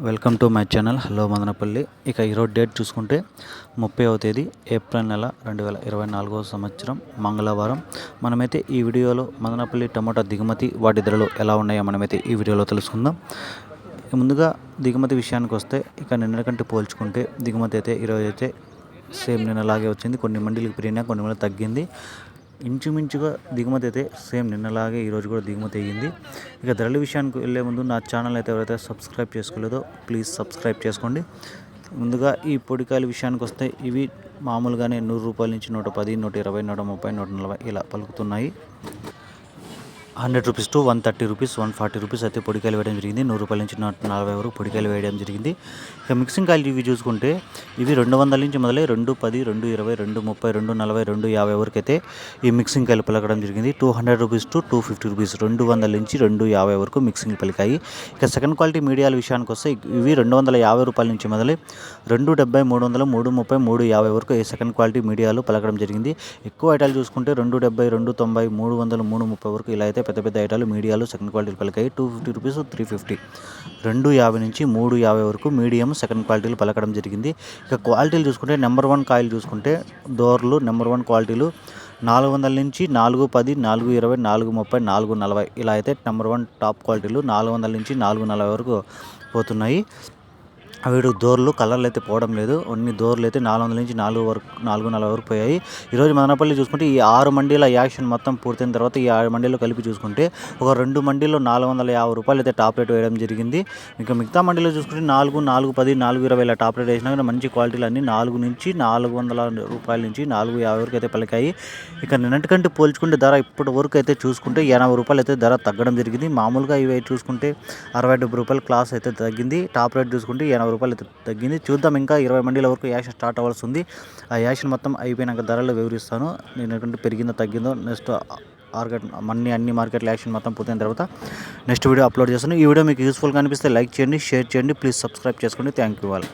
Welcome to my channel. Hello Madanapalle. ఇక ఈరోజు date చూసుకుంటే ముప్పైవ తేదీ ఏప్రిల్ నెల రెండు వేల ఇరవై నాలుగవ సంవత్సరం మంగళవారం. మనమైతే ఈ వీడియోలో మదనపల్లి టమాటా దిగుమతి వాటి ధరలు ఎలా ఉన్నాయో మనమైతే ఈ వీడియోలో తెలుసుకుందాం. ముందుగా దిగుమతి విషయానికి వస్తే ఇక నిన్నటికంటే పోల్చుకుంటే దిగుమతి అయితే ఈరోజు అయితే సేమ్ నిన్నలాగే వచ్చింది. కొన్ని మండీలకు పెరిగినా కొన్ని మండలు తగ్గింది. ఇంచుమించుగా దిగుమతి అయితే సేమ్ నిన్నలాగే ఈరోజు కూడా దిగుమతి అయ్యింది. ఇక ధరల విషయానికి వెళ్ళే ముందు నా ఛానల్ అయితే ఎవరైతే సబ్స్క్రైబ్ చేసుకోలేదో ప్లీజ్ సబ్స్క్రైబ్ చేసుకోండి. ముందుగా ఈ పొడికాయల విషయానికి వస్తే ఇవి మామూలుగానే నూరు రూపాయల నుంచి నూట పది నూట ఇరవై నూట ముప్పై నూట నలభై ఇలా పలుకుతున్నాయి. Hundred rupees to one thirty rupees one forty rupees అయితే పొడికాయలు వేయడం జరిగింది. నూరు రూపాయల నుంచి నూట నలభై వరకు పొడికాయలు వేయడం జరిగింది. ఇక మిక్సింగ్ కాయలు ఇవి చూసుకుంటే ఇవి రెండు వందల నుంచి మొదలై రెండు పది రెండు ఇరవై రెండు ముప్పై రెండు నలభై రెండు యాభై వరకు అయితే ఈ మిక్సింగ్ కాయలు పలకడం జరిగింది. Two hundred rupees to two fifty rupees రెండు వందల నుంచి రెండు యాభై వరకు మిక్సింగ్ పలికాయి. ఇక సెకండ్ క్వాలిటీ మీడియాల విషయానికి వస్తే ఇవి రెండు వందల యాభై రూపాయల నుంచి మొదలై రెండు డెబ్బై మూడు వందల మూడు ముప్పై మూడు యాభై వరకు ఈ సెకండ్ క్వాలిటీ మీడియాలు పలకడం జరిగింది. ఎక్కువ ఐటాలు చూసుకుంటే రెండు డెబ్బై రెండు తొంభై మూడు వందలు మూడు ముప్పై వరకు ఇలా అయితే పెద్ద పెద్ద ఐటాలు మీడియాలు సెకండ్ క్వాలిటీలు పలికాయి two fifty rupees three fifty రెండు యాభై నుంచి మూడు యాభై వరకు మీడియం సెకండ్ క్వాలిటీలు పలకడం జరిగింది. ఇక క్వాలిటీలు చూసుకుంటే నెంబర్ వన్ కాయలు చూసుకుంటే డోర్లు నెంబర్ వన్ క్వాలిటీలు నాలుగు వందల నుంచి నాలుగు పది నాలుగు ఇరవై నాలుగు ముప్పై నాలుగు నలభై. ఇలా అయితే నెంబర్ వన్ టాప్ క్వాలిటీలు నాలుగు వందల నుంచి నాలుగు నలభై వరకు పోతున్నాయి. వీడు దోర్లు కలర్లు అయితే పోవడం లేదు. అన్ని దోర్లు అయితే నాలుగు వందల నుంచి నాలుగు వరకు నాలుగు నలభై వరకు పోయాయి. ఈరోజు మదనపల్లి చూసుకుంటే ఈ ఆరు మండీల యాక్షన్ మొత్తం పూర్తయిన తర్వాత ఈ ఆరు మండీలు కలిపి చూసుకుంటే ఒక రెండు మండీలో నాలుగు వందల యాభై రూపాయలు అయితే టాప్ రేట్ వేయడం జరిగింది. ఇంకా మిగతా మండీలో చూసుకుంటే నాలుగు నాలుగు పది నాలుగు ఇరవై ఇలా టాప్ రేట్ వేసినా కానీ మంచి క్వాలిటీలు అన్ని నాలుగు నుంచి నాలుగు వందల రూపాయల నుంచి నాలుగు యాభై వరకు అయితే పలికాయి. ఇక నిన్నటికంటే పోల్చుకుంటే ధర ఇప్పటి వరకు అయితే చూసుకుంటే ఎనభై రూపాయలు అయితే ధర తగ్గడం జరిగింది. మామూలుగా ఇవి చూసుకుంటే అరవై డెబ్బై రూపాయలు క్లాస్ అయితే తగ్గింది. టాప్ రేట్ చూసుకుంటే ఎనభై రూపాయలు తగ్గింది. చూద్దాం ఇంకా ఇరవై మండీల వరకు యాక్షన్ స్టార్ట్ అవ్వాల్సి ఉంది. ఆ యాక్షన్ మొత్తం అయిపోయినాక ధరలు వివరిస్తాను. నేను ఎటువంటి పెరిగిందో తగ్గిందో నెక్స్ట్ మార్కెట్ అన్ని అన్ని మార్కెట్ల యాక్షన్ మొత్తం పూర్తయిన తర్వాత నెక్స్ట్ వీడియో అప్లోడ్ చేస్తాను. ఈ వీడియో మీకు యూస్ఫుల్గా అనిపిస్తే లైక్ చేయండి షేర్ చేయండి. ప్లీజ్ సబ్స్క్రైబ్ చేసుకోండి. థ్యాంక్ యూ వాళ్ళు